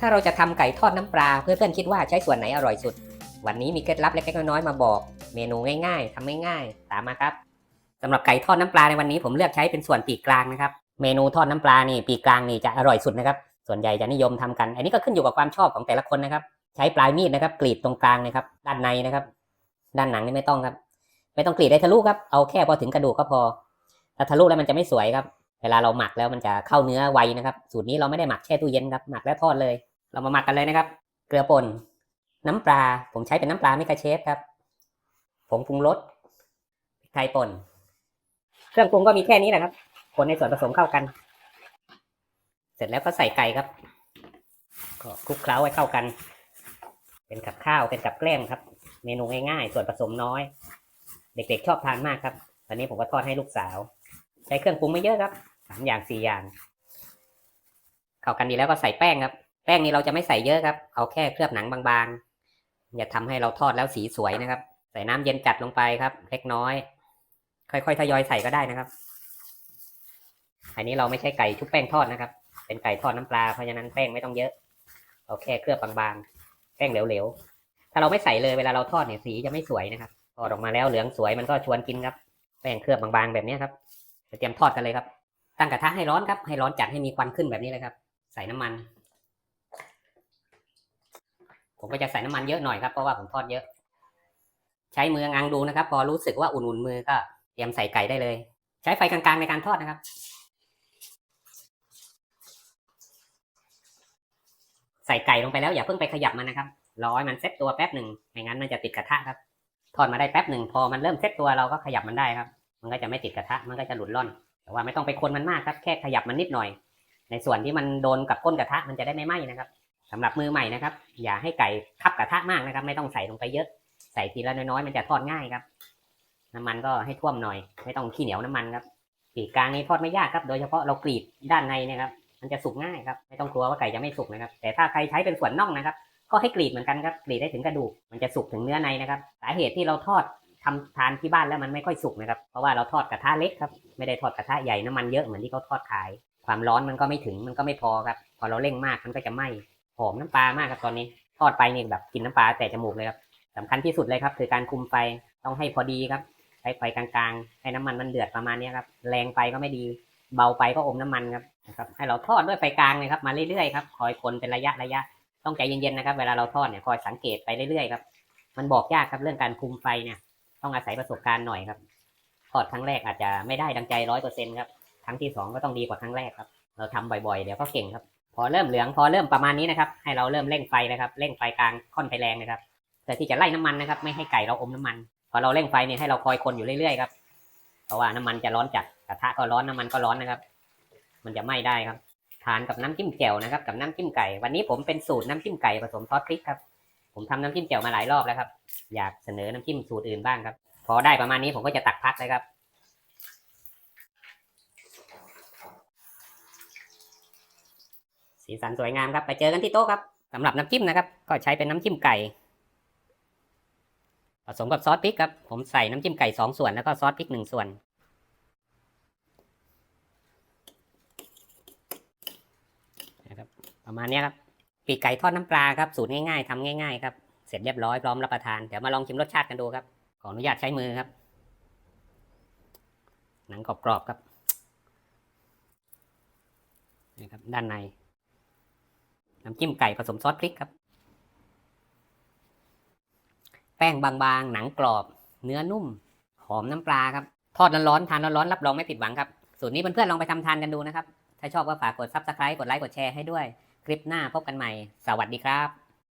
ถ้าเราจะทำไก่ทอดน้ำปลาเพื่อนๆคิดว่าใช้ส่วนไหนอร่อยสุด วันนี้มีเคล็ดลับเล็กๆน้อยๆมาบอก เมนูง่ายๆทำง่ายๆตามมาครับสำหรับไก่ทอดน้ำปลาในวันนี้ผมเลือกใช้เป็นส่วนปีกกลางนะครับ เมนูทอดน้ำปลานี่ปีกกลางนี่จะอร่อยสุดนะครับ ส่วนใหญ่จะนิยมทำกัน อันนี้ก็ขึ้นอยู่กับความชอบของแต่ละคนนะครับ ใช้ปลายมีดนะครับ กรีดตรงกลางนะครับ ด้านในนะครับ ด้านหนังนี่ไม่ต้องครับ ไม่ต้องกรีดได้ทะลุครับ เอาแค่พอถึงกระดูกก็พอ ถ้าทะลุแล้วมันจะไม่สวยครับ เวลาเราหมักแล้วมันจะเข้าเนื้อไวนะครับ สูตรนี้เราไม่ได้หมักแช่ตู้เย็นครับ หมักแล้วทอดเลย เรามาหมักกันเลยนะครับ เกลือป่น น้ำปลา ผมใช้เป็นน้ำปลาไม่กระเชฟครับ ผงปรุงรสพริกไทยป่น เครื่องปรุงก็มีแค่นี้แหละครับ คนในส่วนผสมเข้ากัน เสร็จแล้วก็ใส่ไก่ครับ ก็คลุกเคล้าให้เข้ากัน เป็นกับข้าว เป็นกับแกล้มครับ เมนูง่ายๆ ส่วนผสมน้อย เด็กๆชอบทานมากครับ วันนี้ผมก็ทอดให้ลูกสาว ใช้เครื่องปรุงไม่เยอะครับ สามอย่างสี่อย่าง เข้ากันดีแล้วก็ใส่แป้งครับ แป้งนี้เราจะไม่ใส่เยอะครับ เอาแค่เคลือบหนังบางๆ อย่าทำให้เราทอดแล้วสีสวยนะครับ ใส่น้ำเย็นจัดลงไปครับ เล็กน้อย ค่อยๆทยอยใส่ก็ได้นะครับอันนี้เราไม่ใช่ไก่ชุบแป้งทอดนะครับ เป็นไก่ทอดน้ำปลาเพราะฉะนั้นแป้งไม่ต้องเยอะ เอาแค่เคลือบบางๆ แป้งเหลวๆ ถ้าเราไม่ใส่เลยเวลาเราทอดเนี่ยสีจะไม่สวยนะครับทอดออกมาแล้วเหลืองสวยมันก็ชวนกินครับ แป้งเคลือบบางๆแบบนี้ครับจะเตรียมทอดกันเลยครับ ตั้งกระทะให้ร้อนครับ ให้ร้อนจัดให้มีควันขึ้นแบบนี้เลยครับ ใส่น้ำมัน ผมก็จะใส่น้ำมันเยอะหน่อยครับเพราะว่าผมทอดเยอะ ใช้มืองังดูนะครับ พอรู้สึกว่าอุ่นๆมือก็เตรียมใส่ไก่ได้เลย ใช้ไฟกลางๆในการทอดนะครับ ใส่ไก่ลงไปแล้วอย่าเพิ่งไปขยับมันนะครับรอให้มันเซ็ตตัวแป๊บหนึ่งไม่งั้นมันจะติดกระทะครับ ทอดมาได้แป๊บหนึ่งพอมันเริ่มเซ็ตตัวเราก็ขยับมันได้ครับ มันก็จะไม่ติดกระทะมันก็จะหลุดล่อน แต่ว่าไม่ต้องไปคนมันมากครับ แค่ขยับมันนิดหน่อย ในส่วนที่มันโดนกับก้นกระทะมันจะได้ไม่ไหม้นะครับ สำหรับมือใหม่นะครับ อย่าให้ไก่คับกระทะมากนะครับ ไม่ต้องใส่ลงไปเยอะ ใส่ทีละน้อยๆ มันจะทอดง่ายครับ น้ำมันก็ให้ท่วมหน่อย ไม่ต้องขี้เหนียวน้ำมันครับปีกกลางนี้ทอดไม่ยากครับ โดยเฉพาะเรากรีดด้านในนะครับ มันจะสุกง่ายครับ ไม่ต้องกลัวว่าไก่จะไม่สุกนะครับ แต่ถ้าใครใช้เป็นส่วนน่องนะครับ ก็ให้กรีดเหมือนกันครับ กรีดได้ถึงกระดูก มันจะสุกถึงเนื้อในนะครับ สาเหตุที่เราทอดทำทานที่บ้านแล้วมันไม่ค่อยสุกนะครับ เพราะว่าเราทอดกระทะเล็กครับ ไม่ได้ทอดกระทะใหญ่น้ำมันเยอะเหมือนที่เขาทอดขาย ความร้อนมันก็ไม่ถึง มันก็ไม่พอครับ พอเราเร่งมากมันก็จะไหม้ หอมน้ำปลามากครับตอนนี้ทอดไปนี่แบบกินน้ำปลาแต่จมูกเลยครับสำคัญที่สุดเลยครับ คือการคุมไฟต้องให้พอดีครับใช้ไฟกลางๆ ให้น้ำมันมันเดือดประมาณนี้ครับแรงไปก็ไม่ดี เบาไปก็อมน้ำมันครับนะครับให้เราทอดด้วยไฟกลางเลยครับมาเรื่อยๆครับคอยคนเป็นระยะระยะต้องใจเย็นๆนะครับ เวลาเราทอดเนี่ยคอยสังเกตไปเรื่อยๆครับมันบอกยากครับเรื่องการคุมไฟเนี่ยต้องอาศัยประสบการณ์หน่อยครับทอดครั้งแรกอาจจะไม่ได้ดังใจร้อยเปอร์เซ็นต์ครับครั้งที่สองก็ต้องดีกว่าครั้งแรกครับ เราทำบ่อยๆเดี๋ยวก็เก่งครับ พอเริ่มเหลืองพอเริ่มประมาณนี้นะครับ ให้เราเริ่มเร่งไฟนะครับเร่งไฟกลางค่อนไฟแรงนะครับเพื่อที่จะไล่น้ำมันนะครับ ไม่ให้ไก่เราอมน้ำมัน พอเราเร่งไฟเนี่ยให้เราคอยคนอยู่เรื่อยๆครับเพราะว่าน้ำมันจะร้อนจัดกระทะก็ร้อนน้ำมันก็ร้อนนะครับ มันจะไหม้ได้ครับ ทานกับน้ำจิ้มแจ่วนะครับ กับน้ำจิ้มไก่ วันนี้ผมเป็นสูตรน้ำจิ้มไก่ผสมซอสพริกครับผมทำน้ำจิ้มแจ่วมาหลายรอบแล้วครับ อยากเสนอน้ำจิ้มสูตรอื่นบ้างครับ พอได้ประมาณนี้ผมก็จะตักพักเลยครับ สีสันสวยงามครับ ไปเจอกันที่โต๊ะครับสำหรับน้ำจิ้มนะครับ ก็ใช้เป็นน้ำจิ้มไก่ ผสมกับซอสพริกครับ ผมใส่น้ำจิ้มไก่สองส่วนแล้วก็ซอสพริกหนึ่งส่วน นะครับประมาณนี้ครับ ปีกไก่ทอดน้ำปลาครับ สูตรง่ายๆทำง่ายๆครับ เสร็จเรียบร้อยพร้อมรับประทาน เดี๋ยวมาลองชิมรสชาติกันดูครับ ขออนุญาตใช้มือครับ หนังกรอบๆครับนี่ครับด้านใน น้ำจิ้มไก่ผสมซอสพริกครับ แป้งบางๆ หนังกรอบ เนื้อนุ่ม หอมน้ำปลาครับ ทอดร้อนๆ ทานร้อนๆ รับรองไม่ผิดหวังครับ สูตรนี้เพื่อนๆ ลองไปทำทานกันดูนะครับ ถ้าชอบก็ฝากกด subscribe กดไลค์ กดแชร์ให้ด้วย คลิปหน้าพบกันใหม่ สวัสดีครับ